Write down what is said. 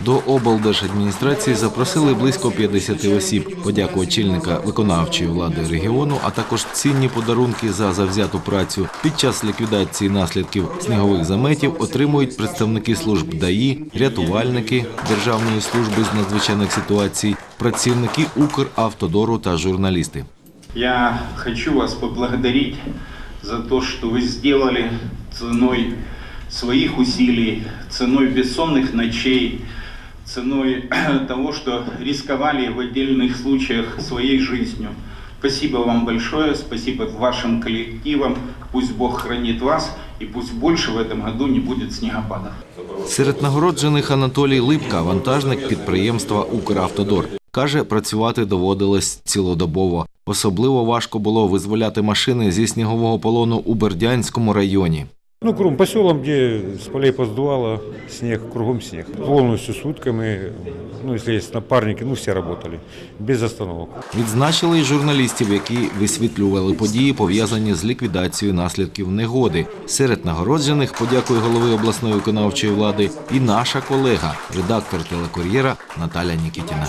До облдержадміністрації запросили близько 50 осіб. Подяку очільника виконавчої влади регіону, а також цінні подарунки за завзяту працю. Під час ліквідації наслідків снігових заметів отримують представники служб ДАІ, рятувальники Державної служби з надзвичайних ситуацій, працівники Укравтодору та журналісти. Я хочу вас поблагодарить за то, что вы сделали ценой своих усилий, ценой бессонных ночей, ценой того, что рисковали в отдельных случаях своей жизнью. Спасибо вам большое, спасибо вашим коллективам. Пусть Бог хранит вас, и пусть больше в этом году не будет снегопадов. Серед нагороджених Анатолій Липка, вантажник підприємства Укравтодор. Каже, працювати доводилось цілодобово. Особливо важко було визволяти машини зі снігового полону у Бердянському районі. Ну, кругом по селам, где с полей поздувало, снег, кругом снег. Полностью сутками, ну, если есть напарники, ну, все работали, без остановок. Відзначили й журналістів, які висвітлювали події, пов'язані з ліквідацією наслідків негоди. Серед нагороджених подякує голови обласної виконавчої влади і наша колега, редактор телекур'єра Наталя Нікітіна.